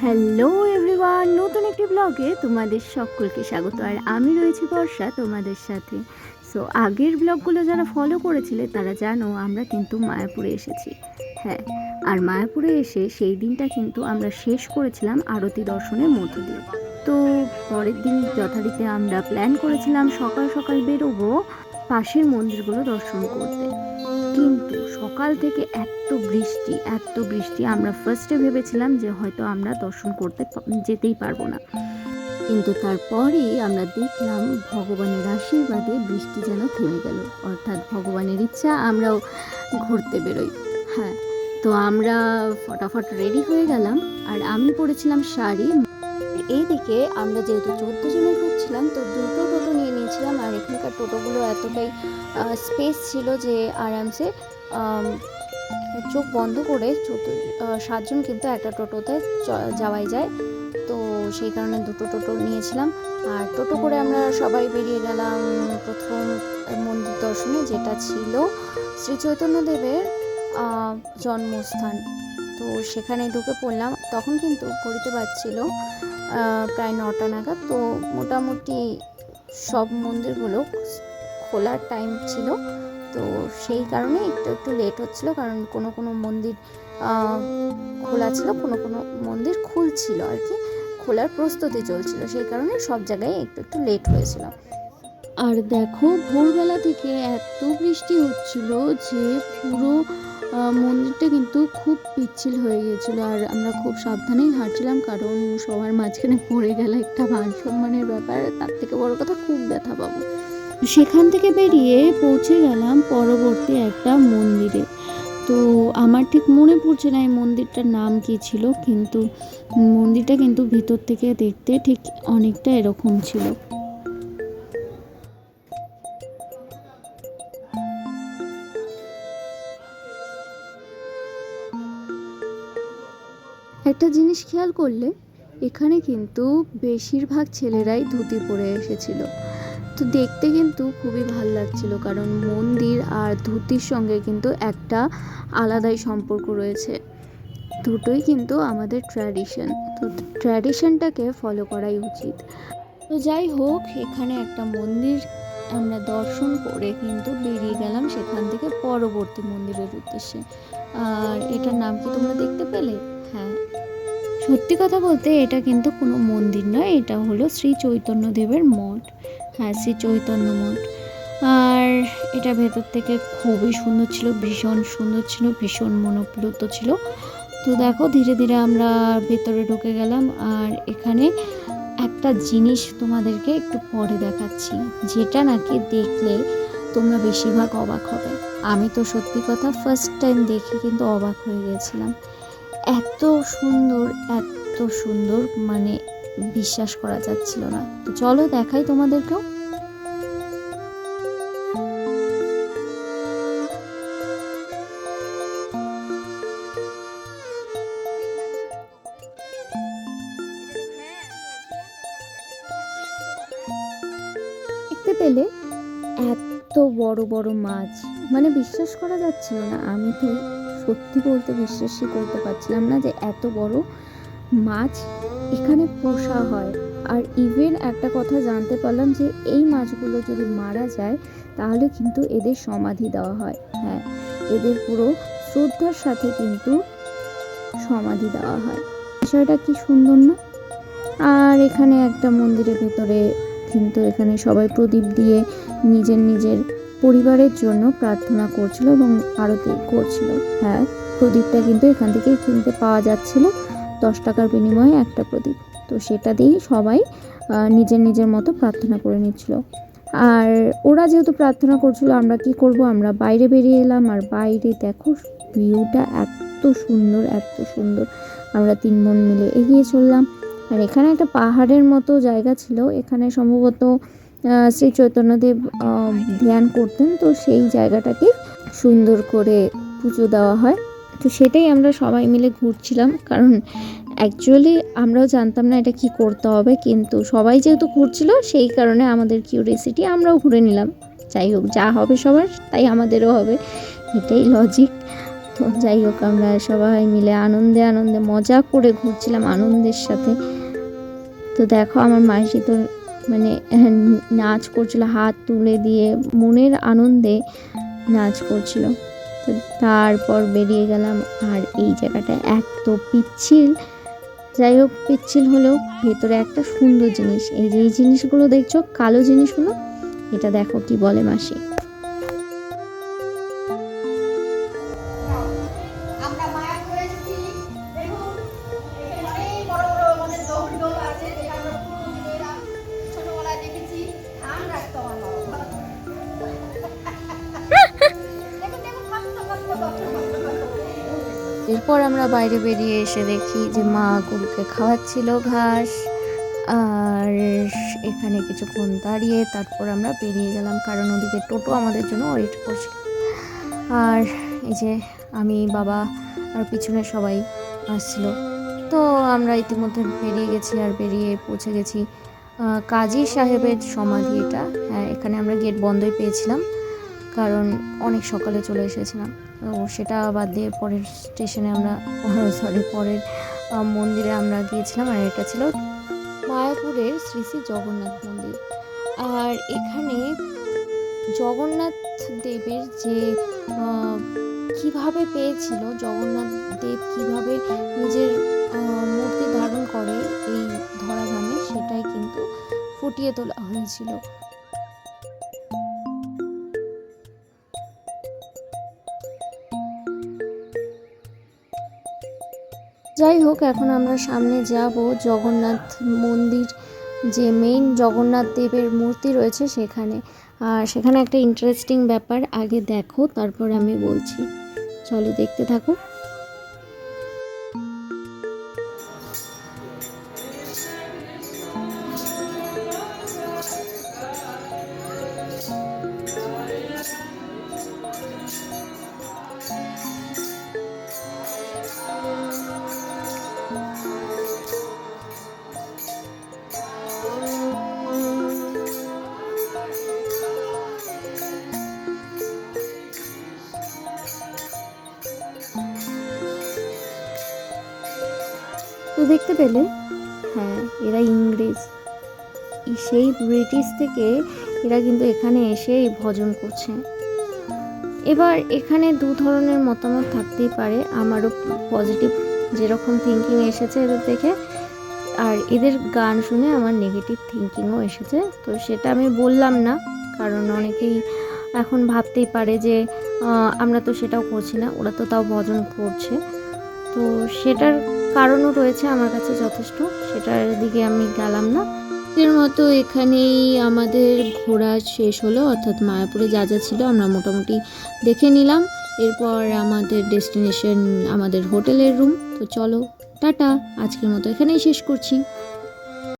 Hello everyone নতুন একটি ব্লগে তোমাদের সকলকে স্বাগত। আর আমি রয়েছি বর্ষা, তোমাদের সাথে। সো আগের ব্লগগুলো যারা ফলো করেছিলে, তারা জানো আমরা কিন্তু মায়াপুরে এসেছি। হ্যাঁ আর মায়াপুরে এসে সেই দিনটা কিন্তু আমরা শেষ করেছিলাম আরতি দর্শনের মধ্য দিয়ে। তো, পরের দিন যথারীতি আমরা প্ল্যান করেছিলাম সকাল সকাল বেরোবো পাশের মন্দিরগুলো দর্শন করতে। কিন্তু সকাল থেকে এত বৃষ্টি এত বৃষ্টি। আমরা ফার্স্টে ভেবেছিলাম যে হয়তো আমরা দর্শন করতে যেতেই পারব না। কিন্তু তারপরেই আমরা দেখলাম ভগবানের আশীর্বাদে বৃষ্টি যেন থেমে গেল। অর্থাৎ ভগবানের ইচ্ছা, আমরাও ঘুরতে বেরোই। হ্যাঁ তো আমরা ফটাফট রেডি হয়ে গেলাম। আর আমি পরেছিলাম শাড়ি। এইদিকে আমরা যেহেতু চোদ্দ জনের গ্রুপ ছিলাম তো দুটো টোটো নিয়ে নিয়েছিলাম আর এখানকার টোটোগুলো এতটাই স্পেস ছিল যে আরামসে চোখ বন্ধ করে সাতজন কিন্তু একটা টোটোতে যাওয়াই যায়। তো সেই কারণে দুটো টোটো নিয়েছিলাম। আর টোটো করে আমরা সবাই বেরিয়ে গেলাম প্রথম মন্দির দর্শনে যেটা ছিল শ্রী চৈতন্যদেবের জন্মস্থান। তো সেখানে ঢুকে পড়লাম। তখন কিন্তু বাজছিল আহ, প্রায় নটা নাগাদ। তো মোটামুটি সব মন্দিরগুলো খোলার টাইম ছিল। তো সেই কারণে একটু একটু লেট হচ্ছিল কারণ কোনো কোনো মন্দির খোলা ছিল, কোনো কোনো মন্দির খুলছিল আর কি। খোলার প্রস্তুতি চলছিল, সেই কারণে সব জায়গায় একটু একটু লেট হয়েছিল আর দেখো, ভোরবেলা থেকে এত বৃষ্টি হচ্ছিল যে পুরো মন্দিরটা কিন্তু খুব পিচ্ছিল হয়ে গিয়েছিল আর আমরা খুব সাবধানেই হাঁটছিলাম কারণ সবার মাঝখানে পড়ে গেলে একটা মান সম্মানের ব্যাপার, তার থেকে বড় কথা খুব ব্যথা পাবো। সেখান থেকে বেরিয়ে পৌঁছে গেলাম পরবর্তী একটা মন্দিরে। তো আমার ঠিক মনে পড়ছে না এই মন্দিরটার নাম কি ছিল, কিন্তু মন্দিরটা কিন্তু ভিতর থেকে দেখতে ঠিক অনেকটা এরকম ছিল। একটা জিনিস খেয়াল করলে, এখানে কিন্তু বেশিরভাগ ছেলেরাই ধুতি পরে এসেছিল। তো দেখতে কিন্তু খুবই ভালো লাগছিল, কারণ মন্দির আর ধুতির সঙ্গে কিন্তু একটা আলাদাই সম্পর্ক রয়েছে। দুটোই কিন্তু আমাদের ট্র্যাডিশন তো ট্র্যাডিশনটাকে ফলো করাই উচিত। তো যাই হোক, এখানে একটা মন্দির আমরা দর্শন করে কিন্তু বেরিয়ে গেলাম সেখান থেকে পরবর্তী মন্দিরের উদ্দেশ্যে। আর এটার নাম কি তোমরা দেখতে পেলে? হ্যাঁ। সত্যি কথা বলতে এটা কিন্তু কোনো মন্দির নয়, এটা হলো শ্রী চৈতন্যদেবের মঠ। হ্যাঁ শ্রী চৈতন্য মঠ। আর এটা ভেতর থেকে খুবই সুন্দর ছিল, ভীষণ সুন্দর ছিল, ভীষণ মনোপ্লুত ছিল। তো দেখো, ধীরে ধীরে আমরা ভেতরে ঢুকে গেলাম, আর এখানে একটা জিনিস তোমাদেরকে একটু পরে দেখাচ্ছি, যেটা নাকি দেখলে তোমরা বেশিরভাগ অবাক হবে। আমি তো সত্যি কথা ফার্স্ট টাইম দেখে কিন্তু অবাক হয়ে গেছিলাম। এত সুন্দর এত সুন্দর মানে বিশ্বাস করা যাচ্ছিল না। তো চলো দেখাই তোমাদেরকেও। দেখতে পেলে এত বড় বড় মাছ। মানে বিশ্বাস করা যাচ্ছিল না, আমি তো সত্যি বলতে বিশ্বাসই করতে পারছিলাম না যে এত বড় মাছ এখানে পোষা হয়। আর ইভেন একটা কথা জানতে পারলাম যে এই মাছগুলো যদি মারা যায়, তাহলে কিন্তু এদের সমাধি দেওয়া হয়। হ্যাঁ এদের পুরো শ্রদ্ধার সাথে কিন্তু সমাধি দেওয়া হয়। বিষয়টা কি সুন্দর না? আর এখানে একটা মন্দিরের ভেতরে কিন্তু এখানে সবাই প্রদীপ দিয়ে নিজের নিজের পরিবারের জন্য প্রার্থনা করছিল এবং আরতি করছিল। হ্যাঁ প্রদীপটা কিন্তু এখান থেকেই কিনতে পাওয়া যাচ্ছিল। দশ টাকার বিনিময়ে একটা প্রদীপ। তো সেটা দিয়েই সবাই নিজের নিজের মতো প্রার্থনা করে নিচ্ছিল। আর ওরা যেহেতু প্রার্থনা করছিল, আমরা কি করব? আমরা বাইরে বেরিয়ে এলাম। আর বাইরে দেখো, ভিউটা এত সুন্দর এত সুন্দর। আমরা তিন বোন মিলে এগিয়ে চললাম। আর এখানে একটা পাহাড়ের মতো জায়গা ছিল। এখানে সম্ভবত শ্রী চৈতন্যদেব ধ্যান করতেন, তো সেই জায়গাটাকে সুন্দর করে পুজো দেওয়া হয়। তো সেটাই আমরা সবাই মিলে ঘুরছিলাম, কারণ অ্যাকচুয়ালি আমরাও জানতাম না এটা কি করতে হবে, কিন্তু সবাই যেহেতু ঘুরছিল, সেই কারণে আমাদের কিউরিয়াসিটি আমরাও ঘুরে নিলাম। যাই হোক, যা হবে সবার, তাই আমাদেরও হবে, এটাই লজিক তো যাই হোক, আমরা সবাই মিলে আনন্দে আনন্দে মজা করে ঘুরছিলাম আনন্দের সাথে। তো দেখো, আমার মাসি তো মানে নাচ করছিল, হাত তুলে দিয়ে মনের আনন্দে নাচ করছিল। তো তারপর বেরিয়ে গেলাম আর এই জায়গাটা এত পিচ্ছিল। যাই হোক, পিচ্ছিল হলেও ভেতরে একটা সুন্দর জিনিস। এই যে, এই জিনিসগুলো দেখছ, কালো জিনিসগুলো, এটা দেখো কি বলে মাসি। এরপর আমরা বাইরে বেরিয়ে এসে দেখি যে মা গরুকে খাওয়াচ্ছিল ঘাস, আর এখানে কিছুক্ষণ দাঁড়িয়ে তারপর আমরা বেরিয়ে গেলাম কারণ ওদিকে টোটো আমাদের জন্য ওয়েট করছিল। আর এই যে আমি, বাবা আর পিছনে সবাই আসছিল। তো আমরা ইতিমধ্যে বেরিয়ে গেছি আর বেরিয়ে পৌঁছে গেছি কাজী সাহেবের সমাধি এটা হ্যাঁ এখানে আমরা গেট বন্ধই পেয়েছিলাম। কারণ অনেক সকালে চলে এসেছিলাম। তো সেটা বাদ দিয়ে পরের স্টেশনে আমরা সরি পরের মন্দিরে আমরা গিয়েছিলাম আর এটা ছিল মায়াপুরের শ্রী শ্রী জগন্নাথ মন্দির। আর এখানে জগন্নাথ দেবের যে কীভাবে পেয়েছিল, জগন্নাথ দেব কীভাবে নিজের মূর্তি ধারণ করে এই ধরাধামে, সেটাই কিন্তু ফুটিয়ে তোলা হয়েছিল। যাই হোক, এখন আমরা সামনে যাব জগন্নাথ মন্দির, যে মেইন জগন্নাথ দেবের মূর্তি রয়েছে সেখানে। আর সেখানে একটা ইন্টারেস্টিং ব্যাপার, আগে দেখো, তারপর আমি বলছি। চলো দেখতে থাকো। দেখতে পেলে? হ্যাঁ এরা ইংরেজ। সেই ব্রিটিশ থেকে এরা কিন্তু এখানে এসে ভজন করছে। এবার এখানে দু ধরনের মতামত থাকতেই পারে। আমারও পজিটিভ যেরকম থিঙ্কিং এসেছে এদের দেখে, আর এদের গান শুনে আমার নেগেটিভ থিঙ্কিংও এসেছে। তো সেটা আমি বললাম না, কারণ অনেকেই এখন ভাবতেই পারে যে আমরা তো সেটাও করছি না, ওরা তো তাও ভজন করছে। তো সেটার কারণও রয়েছে আমার কাছে যথেষ্ট, সেটার দিকে আমি গেলাম না। এর মতো এখানেই আমাদের ঘোরা শেষ হলো, অর্থাৎ মায়াপুরে যা যা ছিল আমরা মোটামুটি দেখে নিলাম। এরপর আমাদের ডেস্টিনেশন আমাদের হোটেলের রুম তো চলো, টাটা। আজকের মতো এখানেই শেষ করছি।